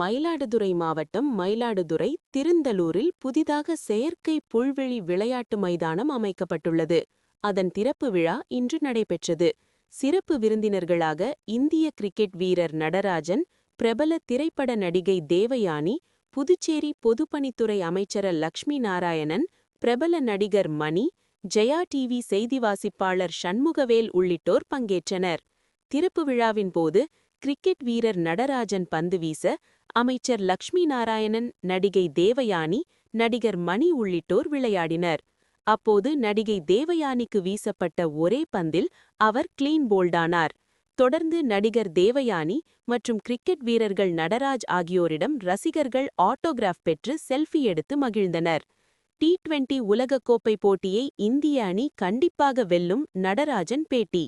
மயிலாடுதுறை மாவட்டம் மயிலாடுதுறை திருந்தலூரில் புதிதாக செயற்கை புல்வெளி விளையாட்டு மைதானம் அமைக்கப்பட்டுள்ளது. அதன் திறப்பு விழா இன்று நடைபெற்றது. சிறப்பு விருந்தினர்களாக இந்திய கிரிக்கெட் வீரர் நடராஜன் பிரபல திரைப்பட நடிகை தேவயானி புதுச்சேரி பொதுப்பணித்துறை அமைச்சர் லக்ஷ்மி நாராயணன் பிரபல நடிகர் மணி ஜெயா டிவி செய்தி வாசிப்பாளர் சண்முகவேல் உள்ளிட்டோர் பங்கேற்றனர். திறப்பு விழாவின் போது கிரிக்கெட் வீரர் நடராஜன் பந்து வீச அமைச்சர் லக்ஷ்மி நாராயணன் நடிகை தேவயானி நடிகர் மணி உள்ளிட்டோர் விளையாடினர். அப்போது நடிகை தேவயானிக்கு வீசப்பட்ட ஒரே பந்தில் அவர் கிளீன் போல்டானார். தொடர்ந்து நடிகர் தேவயானி மற்றும் கிரிக்கெட் வீரர்கள் நடராஜ் ஆகியோரிடம் ரசிகர்கள் ஆட்டோகிராஃப் பெற்று செல்ஃபி எடுத்து மகிழ்ந்தனர். டி டுவெண்டி உலகக்கோப்பை போட்டியை இந்திய அணி கண்டிப்பாக வெல்லும் நடராஜன் பேட்டி.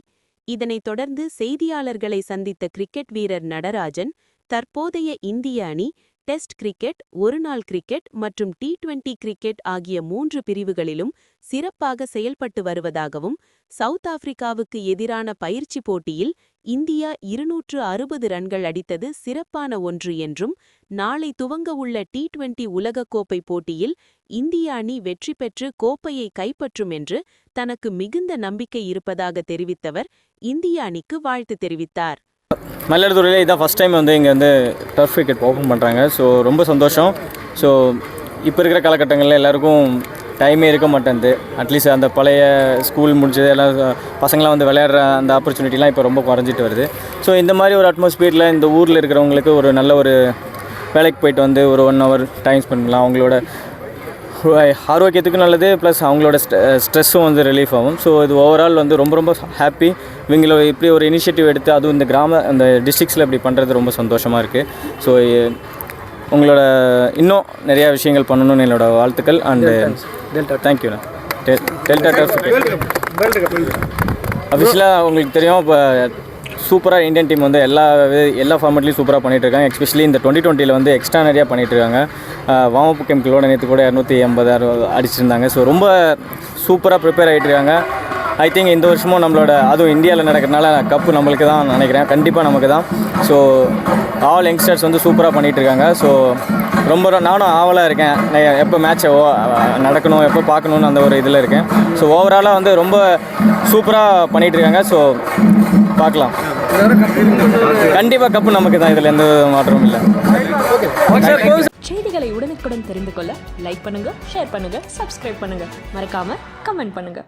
இதனைத் தொடர்ந்து செய்தியாளர்களை சந்தித்த கிரிக்கெட் வீரர் நடராஜன் தற்போதைய இந்திய அணி டெஸ்ட் கிரிக்கெட் ஒருநாள் கிரிக்கெட் மற்றும் டி டுவெண்டி கிரிக்கெட் ஆகிய மூன்று பிரிவுகளிலும் சிறப்பாக செயல்பட்டு வருவதாகவும் சவுத் ஆப்பிரிக்காவுக்கு எதிரான பயிற்சி போட்டியில் இந்தியா இருநூற்று அறுபது ரன்கள் அடித்தது சிறப்பான ஒன்று என்றும் நாளை துவங்க உள்ள டி டுவெண்டி உலகக்கோப்பை போட்டியில் இந்திய அணி வெற்றி பெற்று கோப்பையை கைப்பற்றும் என்று தனக்கு மிகுந்த நம்பிக்கை இருப்பதாக தெரிவித்தவர் இந்திய அணிக்கு வாழ்த்து தெரிவித்தார். மயிலாடுதுறையில் இதான் ஃபஸ்ட் டைம் வந்து இங்கே வந்து டர்ஃப் கிரிக்கெட் ஓப்பன் பண்ணுறாங்க ஸோ ரொம்ப சந்தோஷம். ஸோ இப்போ இருக்கிற காலகட்டங்களில் எல்லாருக்கும் டைமே இருக்க மாட்டேன்து. அட்லீஸ்ட் அந்த பழைய ஸ்கூல் முடிஞ்சது எல்லாம் பசங்களாம் வந்து விளையாடுற அந்த ஆப்பர்ச்சுனிட்டிலாம் இப்போ ரொம்ப குறைஞ்சிட்டு வருது. ஸோ இந்த மாதிரி ஒரு அட்மாஸ்பியரில் இந்த ஊரில் இருக்கிறவங்களுக்கு ஒரு நல்ல ஒரு வேலைக்கு போயிட்டு வந்து ஒரு ஒன் ஹவர் டைம் ஸ்பெண்ட் பண்ணலாம். அவங்களோட ஆரோக்கியத்துக்கும் நல்லது ப்ளஸ் அவங்களோட ஸ்ட்ரெஸ்ஸும் வந்து ரிலீஃப் ஆகும். ஸோ இது ஓவரால் வந்து ரொம்ப ரொம்ப ஹாப்பி இவங்கள இப்படி ஒரு இனிஷியேட்டிவ் எடுத்து அதுவும் இந்த கிராம அந்த டிஸ்ட்ரிக்ஸில் இப்படி பண்ணுறது ரொம்ப சந்தோஷமாக இருக்குது ஸோ உங்களோட இன்னும் நிறையா விஷயங்கள் பண்ணணும்னு என்னோட வாழ்த்துக்கள் அண்டு தேங்க்யூண்ணா டெல்டா டர்ஃப் அஃபிஷியலாக உங்களுக்கு தெரியும் இப்போ சூப்பராக இந்தியன் டீம் வந்து எல்லா எல்லா ஃபார்மெட்லையும் சூப்பராக பண்ணிட்டு இருக்காங்க. எஸ்பெஷலி இந்த டுவெண்ட்டி டுவெண்ட்டியில் வந்து எக்ஸ்ட்ரா நிறையா பண்ணிட்டு இருக்காங்க. வார்ம் அப் கெமிக்கலோட நேற்று கூட இரநூத்தி எண்பது அடிச்சிருந்தாங்க. ஸோ ரொம்ப சூப்பராக ப்ரிப்பேர் ஆகிட்டு இருக்காங்க. ஐ திங்க் இந்த வருஷமும் நம்மளோட அதுவும் இந்தியாவில் நடக்கிறதுனால கப்பு நம்மளுக்கு தான் நினைக்கிறேன். கண்டிப்பாக நமக்கு தான். ஸோ ஆல் யங்ஸ்டர்ஸ் வந்து சூப்பராக பண்ணிகிட்டு இருக்காங்க ஸோ ரொம்ப நானும் ஆவலாக இருக்கேன். நான் எப்போ மேட்சை நடக்கணும் எப்போ பார்க்கணுன்னு அந்த ஒரு இதில் இருக்கேன். ஸோ ஓவராலாக வந்து ரொம்ப சூப்பராக பண்ணிகிட்டு இருக்காங்க ஸோ பார்க்கலாம். கண்டிப்பாக கப்பு நமக்கு தான். இதில் எந்த மாற்றமும் இல்லை. செய்திகளை உடனுக்குடன் தெரிந்து கொள்ள லைக் பண்ணுங்க ஷேர் பண்ணுங்க சப்ஸ்கிரைப் பண்ணுங்க. மறக்காம கமெண்ட் பண்ணுங்க.